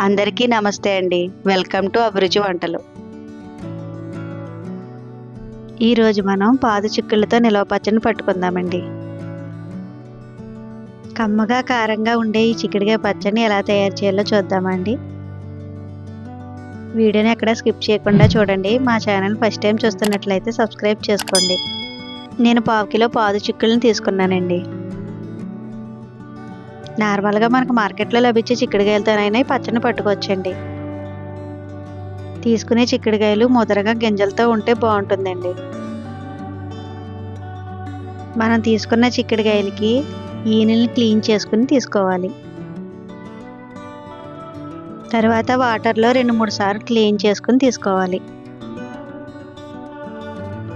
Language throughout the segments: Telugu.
అందరికీ నమస్తే అండి. వెల్కమ్ టు అభిరుచి వంటలు. ఈరోజు మనం పాదు చిక్కులతో నిలవ పచ్చని పట్టుకుందామండి. కమ్మగా కారంగా ఉండే ఈ చిక్కుడుగా పచ్చని ఎలా తయారు చేయాలో చూద్దామండి. వీడియోని ఎక్కడ స్కిప్ చేయకుండా చూడండి. మా ఛానల్ ఫస్ట్ టైం చూస్తున్నట్లయితే సబ్స్క్రైబ్ చేసుకోండి. నేను పావు కిలో పాదు చిక్కులను తీసుకున్నానండి. నార్మల్గా మనకు మార్కెట్లో లభించే చిక్కుడుకాయలతోనైనా పచ్చని పట్టుకోవచ్చండి. తీసుకునే చిక్కుడుకాయలు ముదరగా గింజలతో ఉంటే బాగుంటుందండి. మనం తీసుకున్న చిక్కుడుకాయలకి ఈనెల్ని క్లీన్ చేసుకుని తీసుకోవాలి. తర్వాత వాటర్లో రెండు మూడు సార్లు క్లీన్ చేసుకుని తీసుకోవాలి.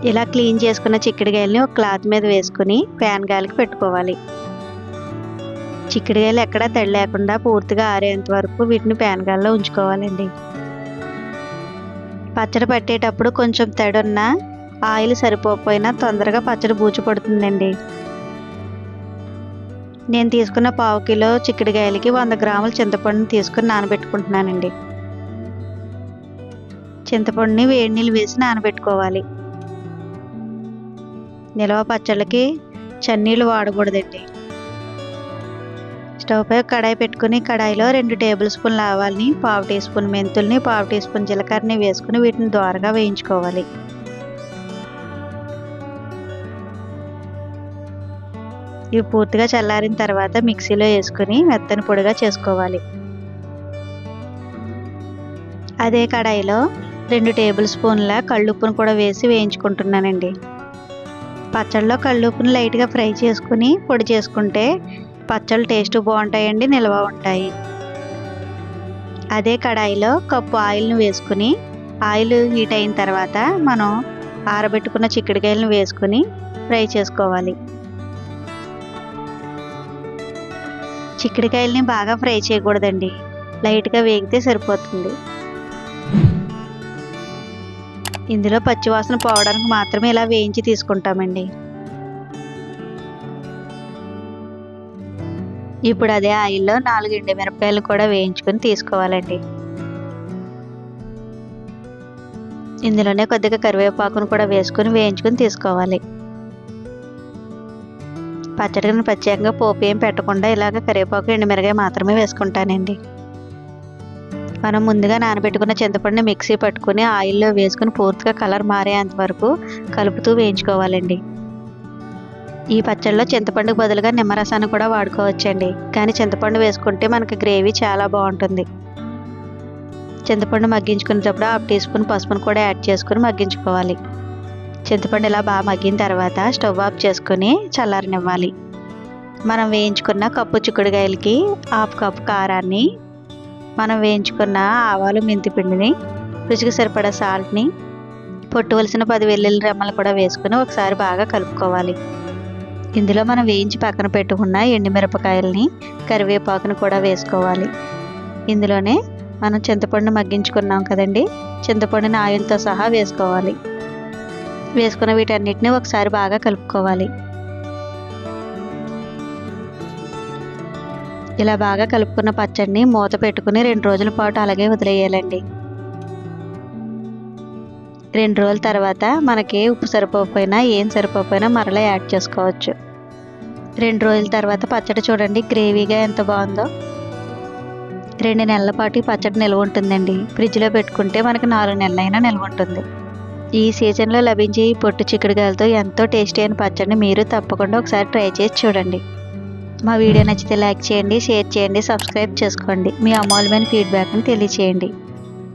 ఇలా క్లీన్ చేసుకున్న చిక్కుడుకాయలని ఒక క్లాత్ మీద వేసుకుని ఫ్యాన్ గాలికి పెట్టుకోవాలి. చిక్కుడుకాయలు ఎక్కడా తడి లేకుండా పూర్తిగా ఆరేంత వరకు వీటిని ప్యాన్గాల్లో ఉంచుకోవాలండి. పచ్చడి పట్టేటప్పుడు కొంచెం తడున్నా ఆయిల్ సరిపోకపోయినా తొందరగా పచ్చడి బూజు పడుతుందండి. నేను తీసుకున్న పావు కిలో చిక్కుడుకాయలకి వంద గ్రాముల చింతపండుని తీసుకుని నానబెట్టుకుంటున్నానండి. చింతపండుని వేడి నీళ్ళు వేసి నానబెట్టుకోవాలి. నిల్వ పచ్చళ్ళకి చన్నీళ్ళు వాడకూడదండి. స్టవ్ పై కడాయి పెట్టుకుని కడాయిలో రెండు టేబుల్ స్పూన్ల ఆవాల్ని పావు టీ స్పూన్ మెంతుల్ని పావు టీ స్పూన్ జీలకర్రని వేసుకుని వీటిని దోరగా వేయించుకోవాలి. ఇవి పూర్తిగా చల్లారిన తర్వాత మిక్సీలో వేసుకుని మెత్తని పొడిగా చేసుకోవాలి. అదే కడాయిలో రెండు టేబుల్ స్పూన్ల కళ్ళుప్పును కూడా వేసి వేయించుకుంటున్నానండి. పచ్చళ్ళలో కళ్ళుప్పును లైట్గా ఫ్రై చేసుకుని పొడి చేసుకుంటే పచ్చళ్ళు టేస్ట్ బాగుంటాయండి నిల్వ ఉంటాయి. అదే కడాయిలో కప్పు ఆయిల్ను వేసుకుని ఆయిల్ హీట్ అయిన తర్వాత మనం ఆరబెట్టుకున్న చిక్కుడుకాయలను వేసుకుని ఫ్రై చేసుకోవాలి. చిక్కుడుకాయలని బాగా ఫ్రై చేయకూడదండి. లైట్గా వేగితే సరిపోతుంది. ఇందులో పచ్చివాసన పోవడానికి మాత్రమే ఇలా వేయించి తీసుకుంటామండి. ఇప్పుడు అదే ఆయిల్లో నాలుగు ఎండు మిరపకాయలు కూడా వేయించుకొని తీసుకోవాలండి. ఇందులోనే కొద్దిగా కరివేపాకును కూడా వేసుకొని వేయించుకొని తీసుకోవాలి. పచ్చడిని ప్రత్యేకంగా పోపు ఏం పెట్టకుండా ఇలాగ కరివేపాకు ఎండుమిరగాయ మాత్రమే వేసుకుంటానండి. మనం ముందుగా నానబెట్టుకున్న చింతపండుని మిక్సీ పట్టుకుని ఆయిల్లో వేసుకుని పూర్తిగా కలర్ మారేంత వరకు కలుపుతూ వేయించుకోవాలండి. ఈ పచ్చళ్ళలో చింతపండుకు బదులుగా నిమ్మరసాన్ని కూడా వాడుకోవచ్చండి. కానీ చింతపండు వేసుకుంటే మనకి గ్రేవీ చాలా బాగుంటుంది. చింతపండు మగ్గించుకునేటప్పుడు హాఫ్ టీ స్పూన్ పసుపును కూడా యాడ్ చేసుకుని మగ్గించుకోవాలి. చింతపండు ఇలా బాగా మగ్గిన తర్వాత స్టవ్ ఆఫ్ చేసుకుని చల్లారనివ్వాలి. మనం వేయించుకున్న కప్పు చిక్కుడుకాయలకి హాఫ్ కప్పు కారాన్ని మనం వేయించుకున్న ఆవాలు మెంతిపిండిని రుచికి సరిపడా సాల్ట్ని పొట్టువలసిన పది వెల్లుల్లి రెమ్మలు కూడా వేసుకుని ఒకసారి బాగా కలుపుకోవాలి. ఇందులో మనం వేయించి పక్కన పెట్టుకున్న ఎండుమిరపకాయలని కరివేపాకును కూడా వేసుకోవాలి. ఇందులోనే మనం చింతపండు మగ్గించుకున్నాం కదండి చింతపండుని ఆయిల్తో సహా వేసుకోవాలి. వేసుకున్న వీటన్నిటిని ఒకసారి బాగా కలుపుకోవాలి. ఇలా బాగా కలుపుకున్న పచ్చడిని మూత పెట్టుకుని రెండు రోజుల పాటు అలాగే వదిలేయాలండి. రెండు రోజుల తర్వాత మనకి ఉప్పు సరిపోకపోయినా ఏం సరిపోకపోయినా మరలా యాడ్ చేసుకోవచ్చు. రెండు రోజుల తర్వాత పచ్చడి చూడండి గ్రేవీగా ఎంత బాగుందో. రెండు నెలల పాటు ఈ పచ్చడి నిల్వ ఉంటుందండి. ఫ్రిడ్జ్లో పెట్టుకుంటే మనకు నాలుగు నెలలైనా నిల్వ ఉంటుంది. ఈ సీజన్లో లభించే ఈ పొట్టు చిక్కుడుకాయలతో ఎంతో టేస్టీ అయిన పచ్చడిని మీరు తప్పకుండా ఒకసారి ట్రై చేసి చూడండి. మా వీడియో నచ్చితే లైక్ చేయండి షేర్ చేయండి సబ్స్క్రైబ్ చేసుకోండి. మీ అమూల్యమైన ఫీడ్బ్యాక్ని తెలియచేయండి.